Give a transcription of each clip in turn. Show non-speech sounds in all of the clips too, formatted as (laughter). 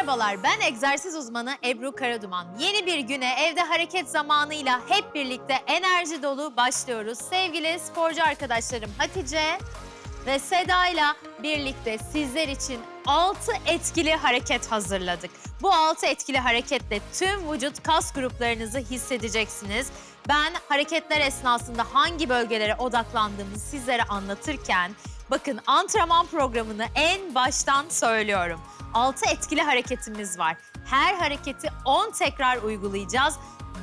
Merhabalar. Ben egzersiz uzmanı Ebru Karaduman. Yeni bir güne evde hareket zamanıyla hep birlikte enerji dolu başlıyoruz. Sevgili sporcu arkadaşlarım Hatice ve Seda ile birlikte sizler için 6 etkili hareket hazırladık. Bu 6 etkili hareketle tüm vücut kas gruplarınızı hissedeceksiniz. Ben hareketler esnasında hangi bölgelere odaklandığımı sizlere anlatırken bakın antrenman programını en baştan söylüyorum. 6 etkili hareketimiz var. Her hareketi 10 tekrar uygulayacağız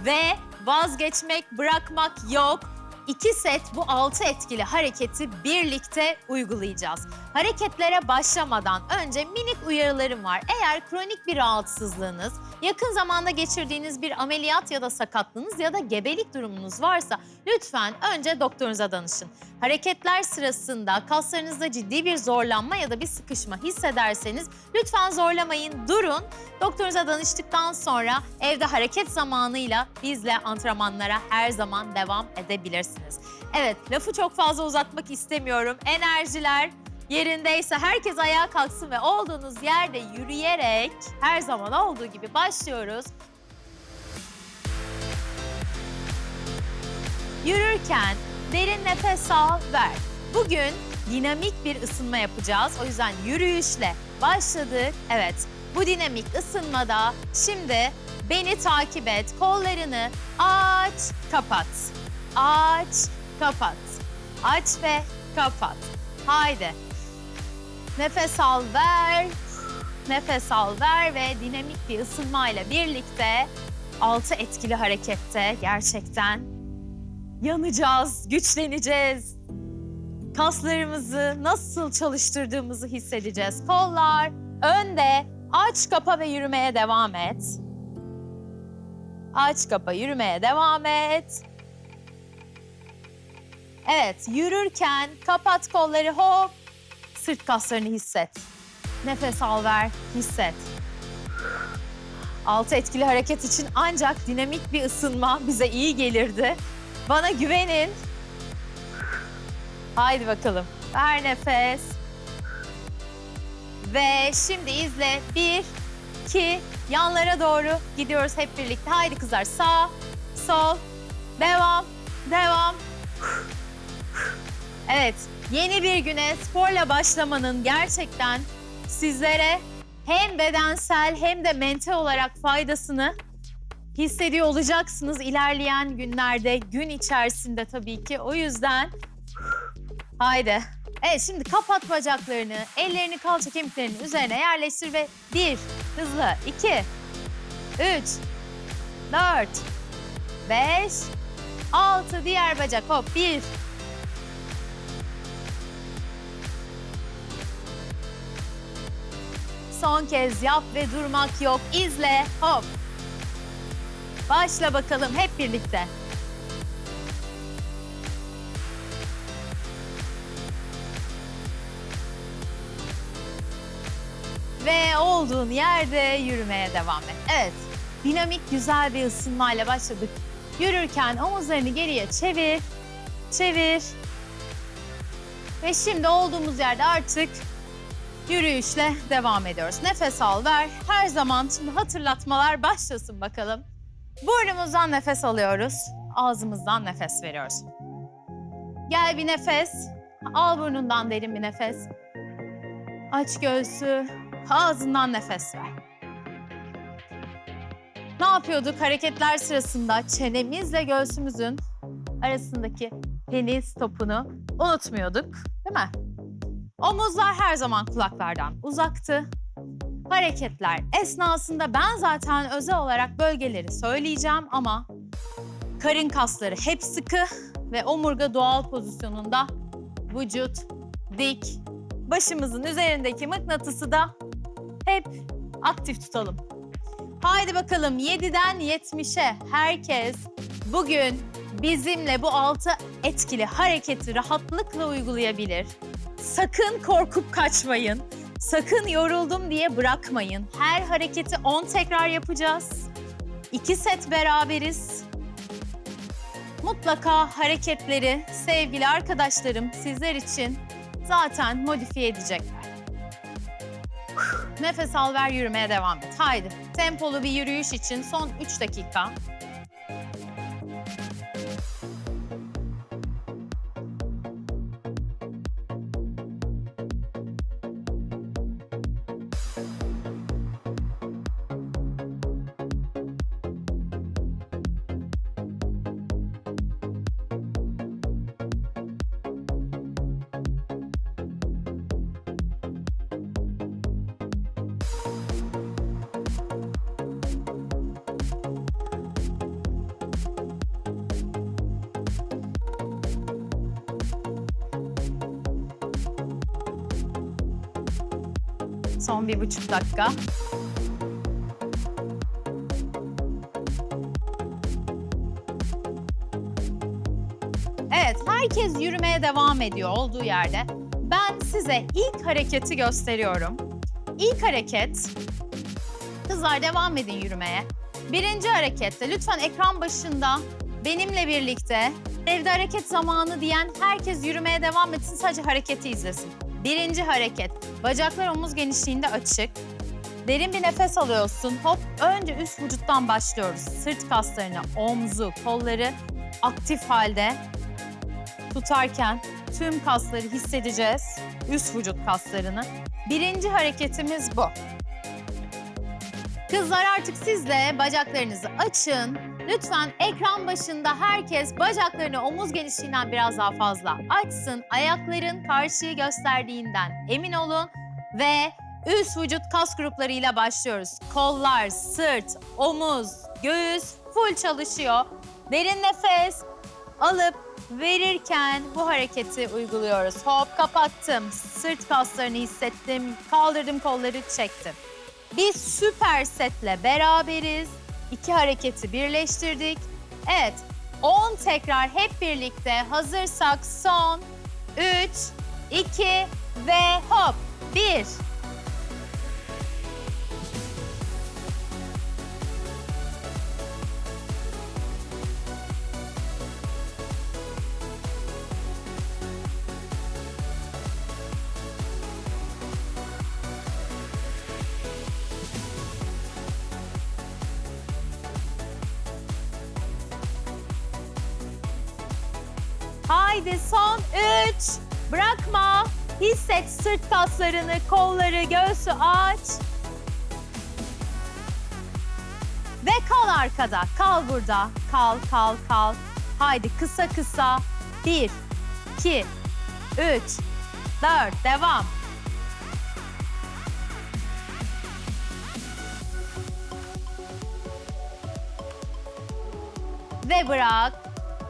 ve vazgeçmek, bırakmak yok. 2 set bu 6 etkili hareketi birlikte uygulayacağız. Hareketlere başlamadan önce minik uyarılarım var. Eğer kronik bir rahatsızlığınız, yakın zamanda geçirdiğiniz bir ameliyat ya da sakatlığınız ya da gebelik durumunuz varsa lütfen önce doktorunuza danışın. Hareketler sırasında kaslarınızda ciddi bir zorlanma ya da bir sıkışma hissederseniz lütfen zorlamayın, durun. Doktorunuza danıştıktan sonra evde hareket zamanıyla bizle antrenmanlara her zaman devam edebilirsiniz. Evet, lafı çok fazla uzatmak istemiyorum. Enerjiler yerindeyse herkes ayağa kalksın ve olduğunuz yerde yürüyerek her zaman olduğu gibi başlıyoruz. Yürürken derin nefes al, ver. Bugün dinamik bir ısınma yapacağız. O yüzden yürüyüşle başladık. Evet, bu dinamik ısınmada şimdi beni takip et. Kollarını aç, kapat. Aç, kapat. Aç ve kapat. Haydi. Nefes al, ver. Nefes al, ver ve dinamik bir ısınmayla birlikte altı etkili harekette gerçekten yanacağız, güçleneceğiz. Kaslarımızı nasıl çalıştırdığımızı hissedeceğiz. Kollar önde, aç kapa ve yürümeye devam et. Aç kapa yürümeye devam et. Evet, yürürken kapat kolları hop. Sırt kaslarını hisset. Nefes al ver, hisset. Altı etkili hareket için ancak dinamik bir ısınma bize iyi gelirdi. Bana güvenin. Haydi bakalım. Ver nefes. Ve şimdi izle. Bir, iki, yanlara doğru gidiyoruz hep birlikte. Haydi kızlar. Sağ, sol, devam, devam. Evet, yeni bir güne sporla başlamanın gerçekten sizlere hem bedensel hem de mental olarak faydasını hissediyor olacaksınız ilerleyen günlerde, gün içerisinde tabii ki. O yüzden haydi. Evet şimdi kapat bacaklarını, ellerini kalça kemiklerinin üzerine yerleştir ve bir, hızlı, iki, üç, dört, beş, altı, diğer bacak hop, bir, Son kez yap ve durmak yok. İzle, hop. Başla bakalım hep birlikte. Ve olduğun yerde yürümeye devam et. Evet, dinamik güzel bir ısınmayla başladık. Yürürken omuzlarını geriye çevir, çevir. Ve şimdi olduğumuz yerde artık yürüyüşle devam ediyoruz. Nefes al, ver. Her zaman şimdi hatırlatmalar başlasın bakalım. Burnumuzdan nefes alıyoruz. Ağzımızdan nefes veriyoruz. Gel bir nefes. Al burnundan derin bir nefes. Aç göğsü. Ağzından nefes ver. Ne yapıyorduk? Hareketler sırasında çenemizle göğsümüzün arasındaki penis topunu unutmuyorduk, değil mi? Omuzlar her zaman kulaklardan uzaktı. Hareketler esnasında ben zaten özel olarak bölgeleri söyleyeceğim ama karın kasları hep sıkı ve omurga doğal pozisyonunda vücut dik. Başımızın üzerindeki mıknatısı da hep aktif tutalım. Haydi bakalım 7'den 70'e herkes bugün bizimle bu altı etkili hareketi rahatlıkla uygulayabilir. Sakın korkup kaçmayın. Sakın yoruldum diye bırakmayın. Her hareketi 10 tekrar yapacağız. 2 set beraberiz. Mutlaka hareketleri sevgili arkadaşlarım sizler için zaten modifiye edecekler. Nefes al ver yürümeye devam et. Haydi. Tempolu bir yürüyüş için son 3 dakika. Bir buçuk dakika. Evet, herkes yürümeye devam ediyor olduğu yerde. Ben size ilk hareketi gösteriyorum. İlk hareket, kızlar devam edin yürümeye. Birinci harekette lütfen ekran başında benimle birlikte evde hareket zamanı diyen herkes yürümeye devam etsin sadece hareketi izlesin. Birinci hareket, bacaklar omuz genişliğinde açık. Derin bir nefes alıyorsun. Hop önce üst vücuttan başlıyoruz. Sırt kaslarını, omzu, kolları aktif halde tutarken tüm kasları hissedeceğiz. Üst vücut kaslarını. Birinci hareketimiz bu. Kızlar artık siz de bacaklarınızı açın. Lütfen ekran başında herkes bacaklarını omuz genişliğinden biraz daha fazla açsın. Ayakların karşıyı gösterdiğinden emin olun ve üst vücut kas gruplarıyla başlıyoruz. Kollar, sırt, omuz, göğüs full çalışıyor. Derin nefes alıp verirken bu hareketi uyguluyoruz. Hop kapattım. Sırt kaslarını hissettim. Kaldırdım kolları çektim. Biz süper setle beraberiz. İki hareketi birleştirdik. Evet, 10 tekrar hep birlikte hazırsak son 3, 2 ve hop 1. Haydi son 3. Bırakma. Hisset sırt kaslarını, kolları, göğsü aç. Ve kal arkada. Kal burada. Kal, kal, kal. Haydi kısa kısa. 1, 2, 3, 4. Devam. Ve bırak.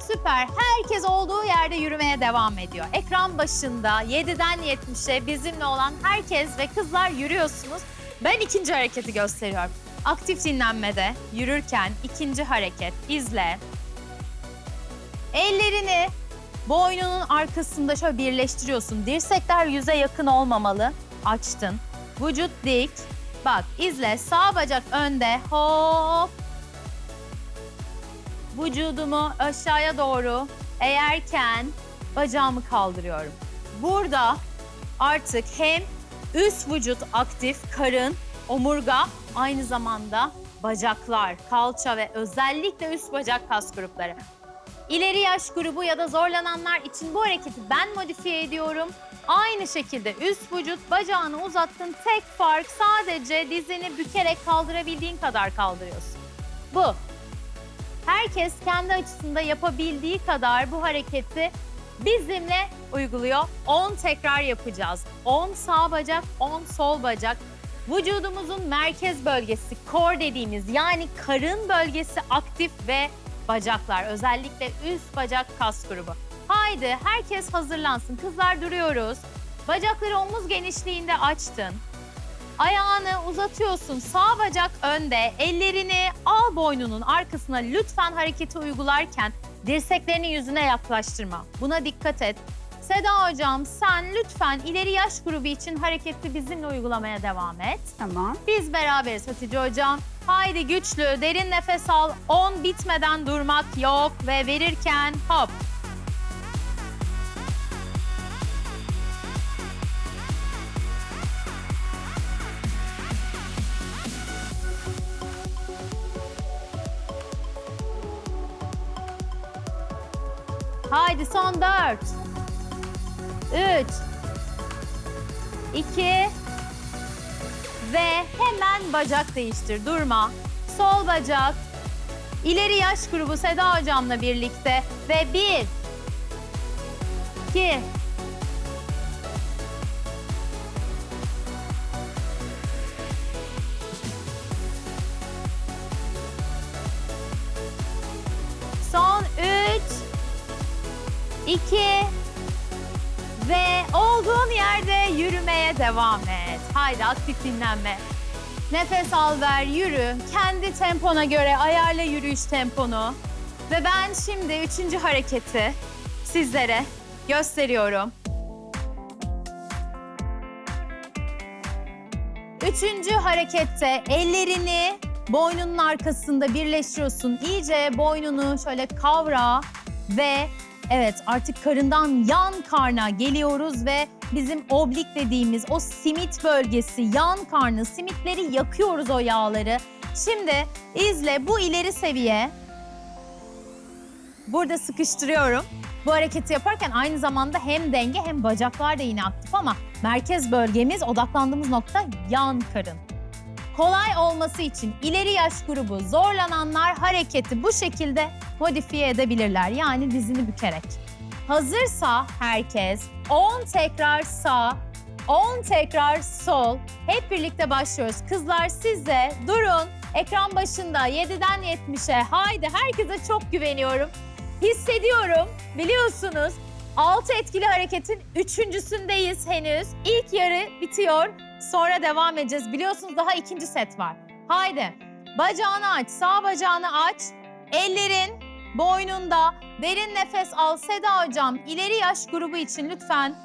Süper. Herkes olduğu yerde yürümeye devam ediyor. Ekran başında 7'den 70'e bizimle olan herkes ve kızlar yürüyorsunuz. Ben ikinci hareketi gösteriyorum. Aktif dinlenmede yürürken ikinci hareket izle. Ellerini boynunun arkasında şöyle birleştiriyorsun. Dirsekler yüze yakın olmamalı. Açtın. Vücut dik. Bak izle. Sağ bacak önde. Hop vücudumu aşağıya doğru eğerken bacağımı kaldırıyorum. Burada artık hem üst vücut aktif, karın, omurga, aynı zamanda bacaklar, kalça ve özellikle üst bacak kas grupları. İleri yaş grubu ya da zorlananlar için bu hareketi ben modifiye ediyorum. Aynı şekilde üst vücut bacağını uzattın. Tek fark sadece dizini bükerek kaldırabildiğin kadar kaldırıyorsun. Bu. Herkes kendi açısında yapabildiği kadar bu hareketi bizimle uyguluyor. 10 tekrar yapacağız. 10 sağ bacak, 10 sol bacak. Vücudumuzun merkez bölgesi, core dediğimiz yani karın bölgesi aktif ve bacaklar. Özellikle üst bacak kas grubu. Haydi herkes hazırlansın. Kızlar duruyoruz. Bacakları omuz genişliğinde açtın. Ayağını uzatıyorsun. Sağ bacak önde. Ellerini al boynunun arkasına lütfen hareketi uygularken dirseklerini yüzüne yaklaştırma. Buna dikkat et. Seda hocam sen lütfen ileri yaş grubu için hareketi bizimle uygulamaya devam et. Tamam. Biz beraberiz Hatice hocam. Haydi güçlü derin nefes al. 10 bitmeden durmak yok ve verirken hop. son 4. 3. 2. Ve hemen bacak değiştir. Durma. Sol bacak. İleri yaş grubu Seda hocamla birlikte. Ve 1. 2. 2 ve olduğun yerde yürümeye devam et. Haydi aktif dinlenme. Nefes al ver, yürü. Kendi tempona göre ayarla yürüyüş temponu. Ve ben şimdi üçüncü hareketi sizlere gösteriyorum. Üçüncü harekette ellerini boynunun arkasında birleştiriyorsun. İyice boynunu şöyle kavra ve evet artık karından yan karna geliyoruz ve bizim oblik dediğimiz o simit bölgesi, yan karnı, simitleri yakıyoruz o yağları. Şimdi izle bu ileri seviye. Burada sıkıştırıyorum. Bu hareketi yaparken aynı zamanda hem denge hem bacaklar da yine aktif ama merkez bölgemiz odaklandığımız nokta yan karın. Kolay olması için ileri yaş grubu zorlananlar hareketi bu şekilde modifiye edebilirler. Yani dizini bükerek. Hazırsa herkes 10 tekrar sağ, 10 tekrar sol. Hep birlikte başlıyoruz. Kızlar siz de durun. Ekran başında 7'den 70'e haydi herkese çok güveniyorum. Hissediyorum biliyorsunuz 6 etkili hareketin üçüncüsündeyiz henüz. İlk yarı bitiyor. Sonra devam edeceğiz. Biliyorsunuz daha ikinci set var. Haydi. Bacağını aç, sağ bacağını aç. Ellerin boynunda. Derin nefes al. Seda hocam ileri yaş grubu için lütfen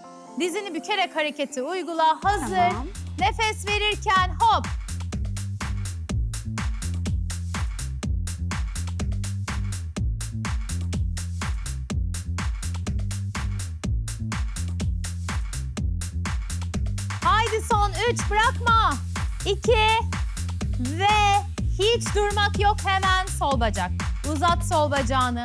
dizini bükerek hareketi uygula. Hazır. Tamam. Nefes verirken hop. 3 bırakma. 2 ve hiç durmak yok hemen sol bacak. Uzat sol bacağını.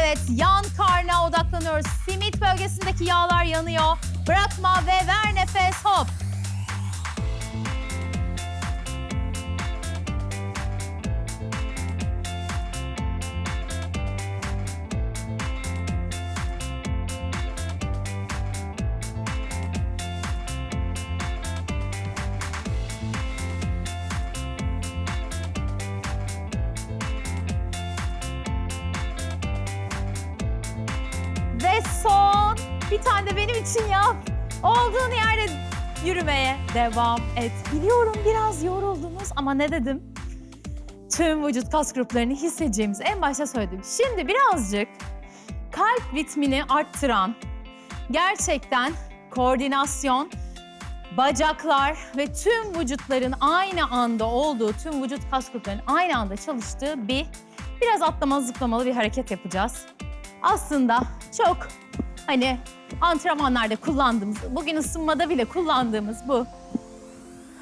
Evet yan karna odaklanıyoruz. Simit bölgesindeki yağlar yanıyor. Bırakma ve ver nefes hop. Bir tane de benim için yap. Olduğun yerde yürümeye devam et. Biliyorum biraz yoruldunuz ama ne dedim? Tüm vücut kas gruplarını hissedeceğimizi en başta söyledim. Şimdi birazcık kalp ritmini arttıran, gerçekten koordinasyon, bacaklar ve tüm vücutların aynı anda olduğu, tüm vücut kas gruplarının aynı anda çalıştığı bir biraz atlamalı zıplamalı bir hareket yapacağız aslında çok hani antrenmanlarda kullandığımız, bugün ısınmada bile kullandığımız bu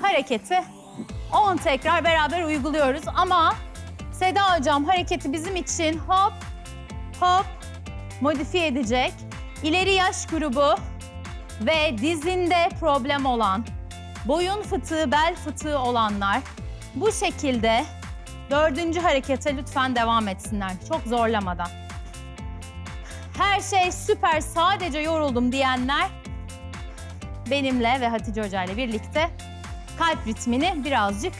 hareketi 10 tekrar beraber uyguluyoruz. Ama Seda Hocam hareketi bizim için hop hop modifiye edecek. İleri yaş grubu ve dizinde problem olan, boyun fıtığı, bel fıtığı olanlar bu şekilde dördüncü harekete lütfen devam etsinler. Çok zorlamadan her şey süper sadece yoruldum diyenler benimle ve Hatice Hoca ile birlikte kalp ritmini birazcık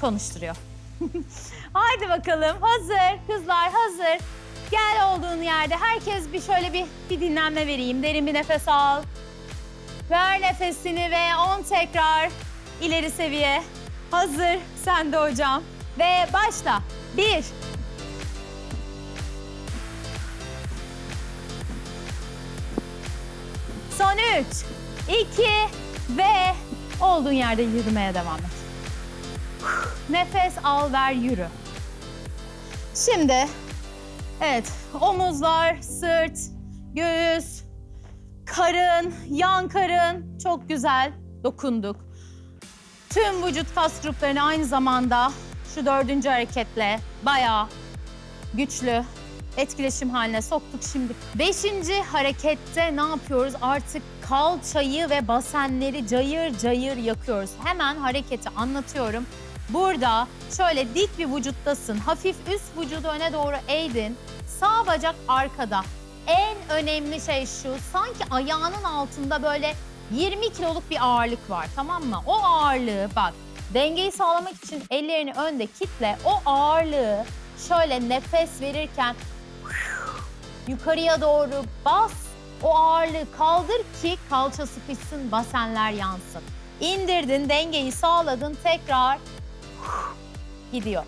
konuşturuyor. (laughs) Haydi bakalım hazır kızlar hazır. Gel olduğun yerde herkes bir şöyle bir, bir dinlenme vereyim. Derin bir nefes al. Ver nefesini ve 10 tekrar ileri seviye. Hazır sen de hocam. Ve başla. Bir, Son 3, 2 ve olduğun yerde yürümeye devam et. Nefes al ver yürü. Şimdi evet omuzlar, sırt, göğüs, karın, yan karın çok güzel dokunduk. Tüm vücut kas gruplarını aynı zamanda şu dördüncü hareketle bayağı güçlü etkileşim haline soktuk şimdi. Beşinci harekette ne yapıyoruz? Artık kalçayı ve basenleri cayır cayır yakıyoruz. Hemen hareketi anlatıyorum. Burada şöyle dik bir vücuttasın. Hafif üst vücudu öne doğru eğdin. Sağ bacak arkada. En önemli şey şu. Sanki ayağının altında böyle 20 kiloluk bir ağırlık var tamam mı? O ağırlığı bak dengeyi sağlamak için ellerini önde kitle. O ağırlığı şöyle nefes verirken yukarıya doğru bas. O ağırlığı kaldır ki kalça sıkışsın, basenler yansın. İndirdin, dengeyi sağladın, tekrar gidiyor.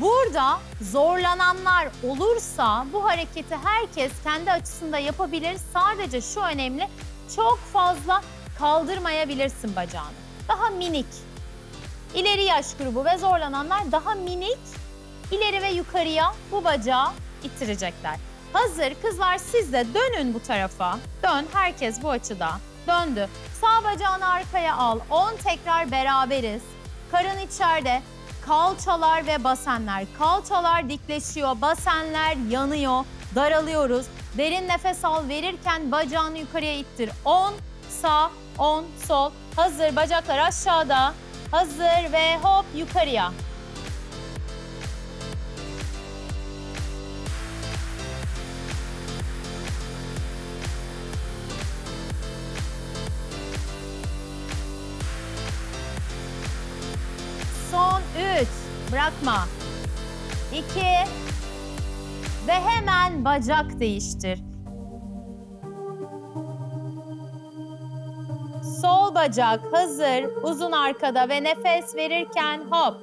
Burada zorlananlar olursa bu hareketi herkes kendi açısında yapabilir. Sadece şu önemli, çok fazla kaldırmayabilirsin bacağını. Daha minik. İleri yaş grubu ve zorlananlar daha minik ileri ve yukarıya bu bacağı ittirecekler. Hazır kızlar siz de dönün bu tarafa. Dön herkes bu açıda. Döndü. Sağ bacağını arkaya al. 10 tekrar beraberiz. Karın içeride. Kalçalar ve basenler. Kalçalar dikleşiyor, basenler yanıyor. Daralıyoruz. Derin nefes al verirken bacağını yukarıya ittir. 10 sağ, 10 sol. Hazır bacaklar aşağıda. Hazır ve hop yukarıya. Bırakma. 2. Ve hemen bacak değiştir. Sol bacak hazır, uzun arkada ve nefes verirken hop.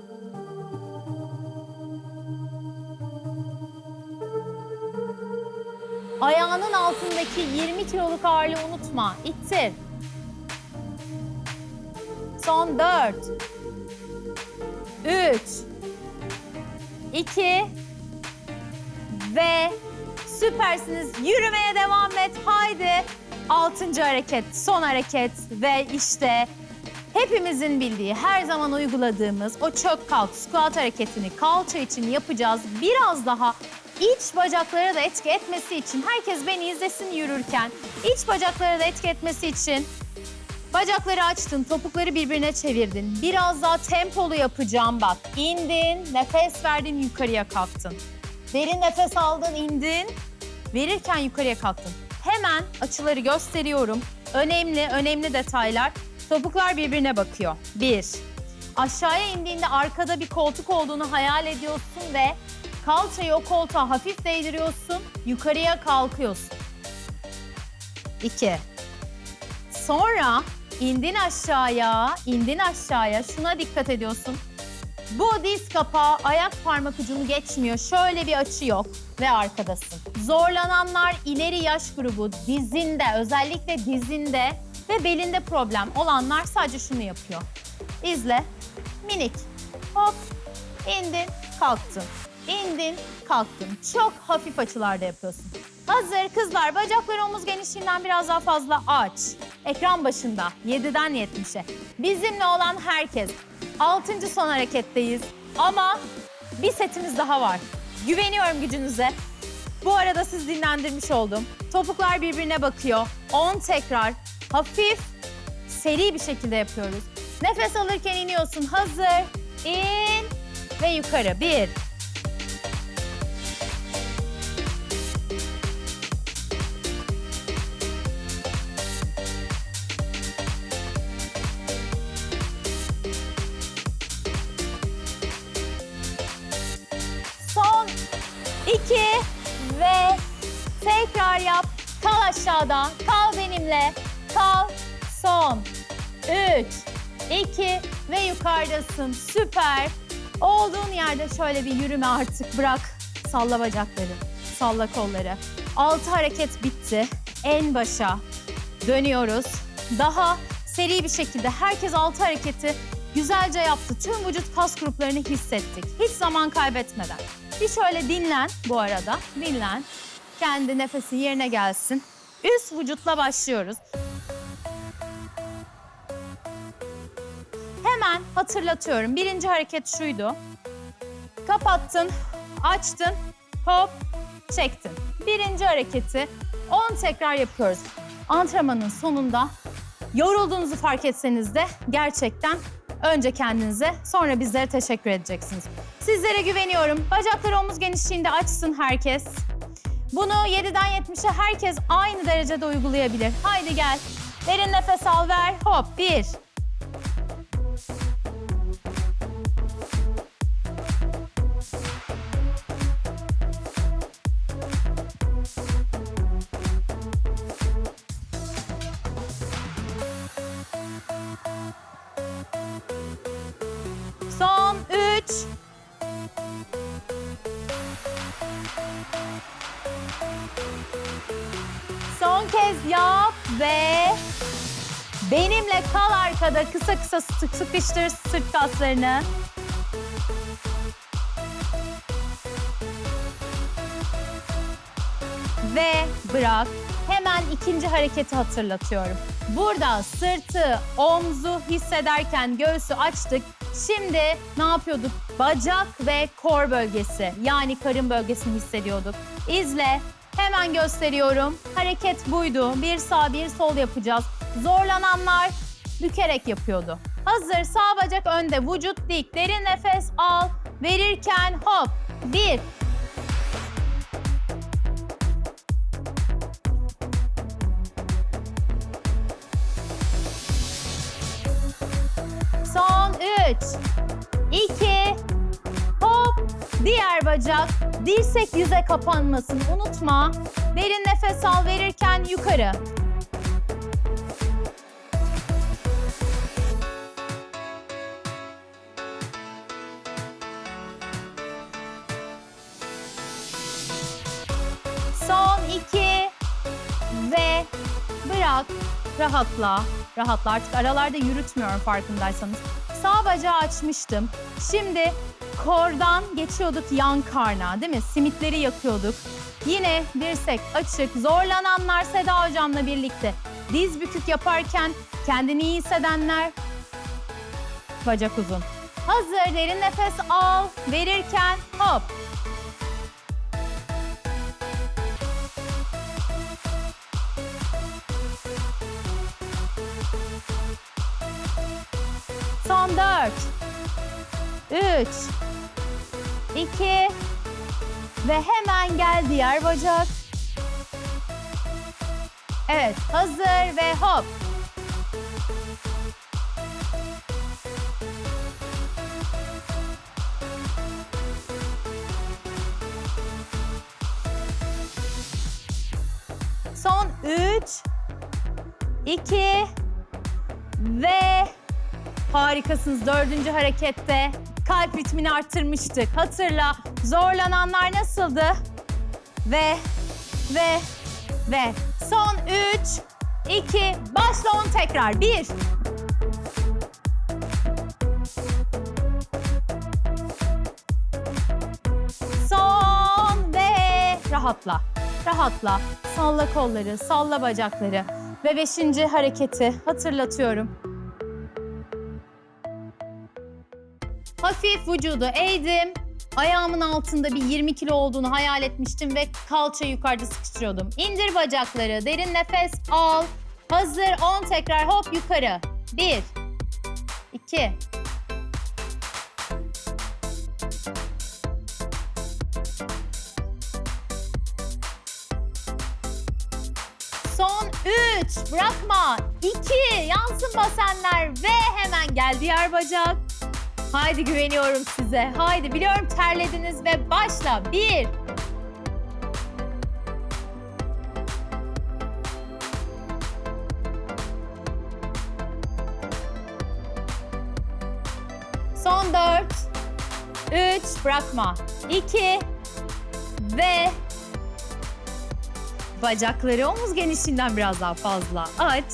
Ayağının altındaki 20 kiloluk ağırlığı unutma. İttir. Son 4. 3 2 ve süpersiniz. Yürümeye devam et. Haydi. Altıncı hareket, son hareket ve işte hepimizin bildiği, her zaman uyguladığımız o çök kalk squat hareketini kalça için yapacağız. Biraz daha iç bacaklara da etki etmesi için herkes beni izlesin yürürken iç bacaklara da etki etmesi için Bacakları açtın, topukları birbirine çevirdin. Biraz daha tempolu yapacağım bak. İndin, nefes verdin, yukarıya kalktın. Derin nefes aldın, indin. Verirken yukarıya kalktın. Hemen açıları gösteriyorum. Önemli, önemli detaylar. Topuklar birbirine bakıyor. Bir. Aşağıya indiğinde arkada bir koltuk olduğunu hayal ediyorsun ve kalçayı o koltuğa hafif değdiriyorsun. Yukarıya kalkıyorsun. İki. Sonra indin aşağıya, indin aşağıya. Şuna dikkat ediyorsun. Bu diz kapağı ayak parmak ucunu geçmiyor. Şöyle bir açı yok ve arkadasın. Zorlananlar ileri yaş grubu dizinde, özellikle dizinde ve belinde problem olanlar sadece şunu yapıyor. İzle. Minik. Hop. indin, kalktın. İndin, kalktın. Çok hafif açılarda yapıyorsun. Hazır kızlar bacakları omuz genişliğinden biraz daha fazla aç. Ekran başında 7'den 70'e. Bizimle olan herkes. 6. son hareketteyiz. Ama bir setimiz daha var. Güveniyorum gücünüze. Bu arada siz dinlendirmiş oldum. Topuklar birbirine bakıyor. 10 tekrar hafif seri bir şekilde yapıyoruz. Nefes alırken iniyorsun. Hazır. İn ve yukarı. Bir, Kal aşağıda. Kal benimle. Kal. Son. Üç, iki ve yukarıdasın. Süper. Olduğun yerde şöyle bir yürüme artık. Bırak. Salla bacakları. Salla kolları. Altı hareket bitti. En başa dönüyoruz. Daha seri bir şekilde herkes altı hareketi güzelce yaptı. Tüm vücut kas gruplarını hissettik. Hiç zaman kaybetmeden. Bir şöyle dinlen bu arada. Dinlen. Kendi nefesin yerine gelsin. Üst vücutla başlıyoruz. Hemen hatırlatıyorum. Birinci hareket şuydu. Kapattın, açtın, hop, çektin. Birinci hareketi 10 tekrar yapıyoruz. Antrenmanın sonunda yorulduğunuzu fark etseniz de gerçekten önce kendinize sonra bizlere teşekkür edeceksiniz. Sizlere güveniyorum. Bacakları omuz genişliğinde açsın herkes. Bunu 7'den 70'e herkes aynı derecede uygulayabilir. Haydi gel. Derin nefes al ver. Hop. 1, Kez yap ve benimle kal arkada kısa kısa sık sıkıştır sırt kaslarını. Ve bırak. Hemen ikinci hareketi hatırlatıyorum. Burada sırtı, omzu hissederken göğsü açtık. Şimdi ne yapıyorduk? Bacak ve kor bölgesi yani karın bölgesini hissediyorduk. İzle. Hemen gösteriyorum. Hareket buydu. Bir sağ bir sol yapacağız. Zorlananlar bükerek yapıyordu. Hazır sağ bacak önde vücut dik derin nefes al verirken hop bir Son 3, bacak. Dirsek yüze kapanmasın. Unutma. Derin nefes al verirken yukarı. Son 2 ve bırak. Rahatla. Rahatla. Artık aralarda yürütmüyorum farkındaysanız. Sağ bacağı açmıştım. Şimdi kordan geçiyorduk yan karna değil mi? Simitleri yakıyorduk. Yine dirsek açık. Zorlananlar Seda hocamla birlikte. Diz bükük yaparken kendini iyi hissedenler bacak uzun. Hazır derin nefes al. Verirken hop. Son dört. Üç. iki Ve hemen gel diğer bacak. Evet hazır ve hop. Son üç. iki Ve Harikasınız. Dördüncü harekette kalp ritmini arttırmıştık. Hatırla. Zorlananlar nasıldı? Ve, ve, ve. Son üç, iki, başla on tekrar. Bir. Son ve rahatla. Rahatla. Salla kolları, salla bacakları. Ve beşinci hareketi hatırlatıyorum. Hafif vücudu eğdim. Ayağımın altında bir 20 kilo olduğunu hayal etmiştim ve kalçayı yukarıda sıkıştırıyordum. İndir bacakları, derin nefes al. Hazır 10 tekrar hop yukarı. 1 2 Son 3 bırakma. 2 yansın basenler ve hemen gel diğer bacak. Haydi güveniyorum size. Haydi biliyorum terlediniz ve başla. Bir. Son dört. Üç. Bırakma. İki. Ve bacakları omuz genişliğinden biraz daha fazla aç.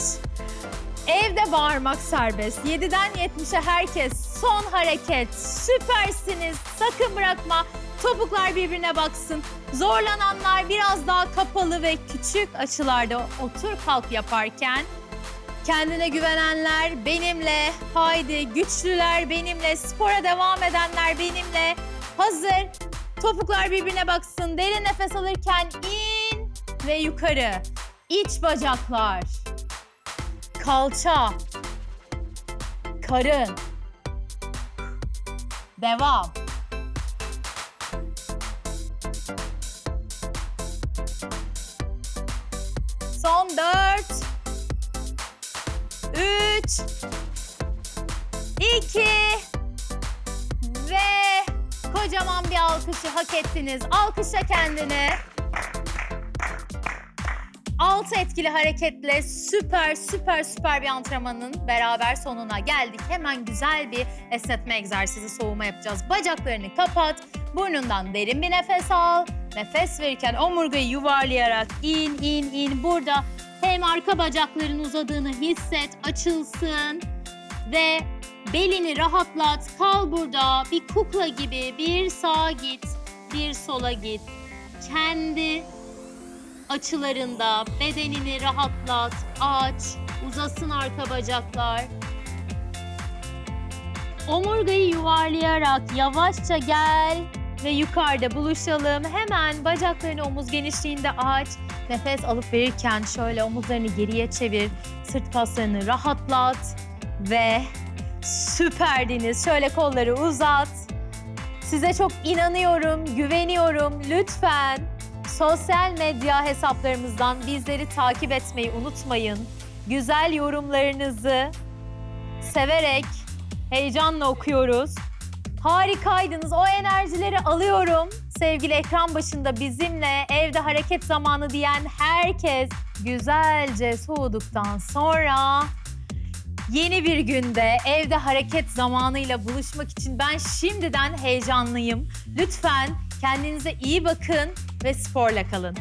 Evde bağırmak serbest. 7'den 70'e herkes son hareket. Süpersiniz. Sakın bırakma. Topuklar birbirine baksın. Zorlananlar biraz daha kapalı ve küçük açılarda otur kalk yaparken kendine güvenenler benimle, haydi güçlüler benimle, spora devam edenler benimle. Hazır. Topuklar birbirine baksın. Derin nefes alırken in ve yukarı. İç bacaklar. Kalça. Karın. Devam. Son dört. Üç. iki Ve kocaman bir alkışı hak ettiniz. Alkışla kendini. Altı etkili hareketle süper süper süper bir antrenmanın beraber sonuna geldik. Hemen güzel bir esnetme egzersizi soğuma yapacağız. Bacaklarını kapat, burnundan derin bir nefes al. Nefes verirken omurgayı yuvarlayarak in in in. Burada hem arka bacakların uzadığını hisset, açılsın ve belini rahatlat. Kal burada bir kukla gibi bir sağa git, bir sola git. Kendi açılarında bedenini rahatlat, aç, uzasın arka bacaklar. Omurgayı yuvarlayarak yavaşça gel ve yukarıda buluşalım. Hemen bacaklarını omuz genişliğinde aç. Nefes alıp verirken şöyle omuzlarını geriye çevir. Sırt kaslarını rahatlat ve süperdiniz. Şöyle kolları uzat. Size çok inanıyorum, güveniyorum. Lütfen sosyal medya hesaplarımızdan bizleri takip etmeyi unutmayın. Güzel yorumlarınızı severek, heyecanla okuyoruz. Harikaydınız. O enerjileri alıyorum. Sevgili ekran başında bizimle evde hareket zamanı diyen herkes güzelce soğuduktan sonra yeni bir günde evde hareket zamanıyla buluşmak için ben şimdiden heyecanlıyım. Lütfen kendinize iyi bakın ve sporla kalın.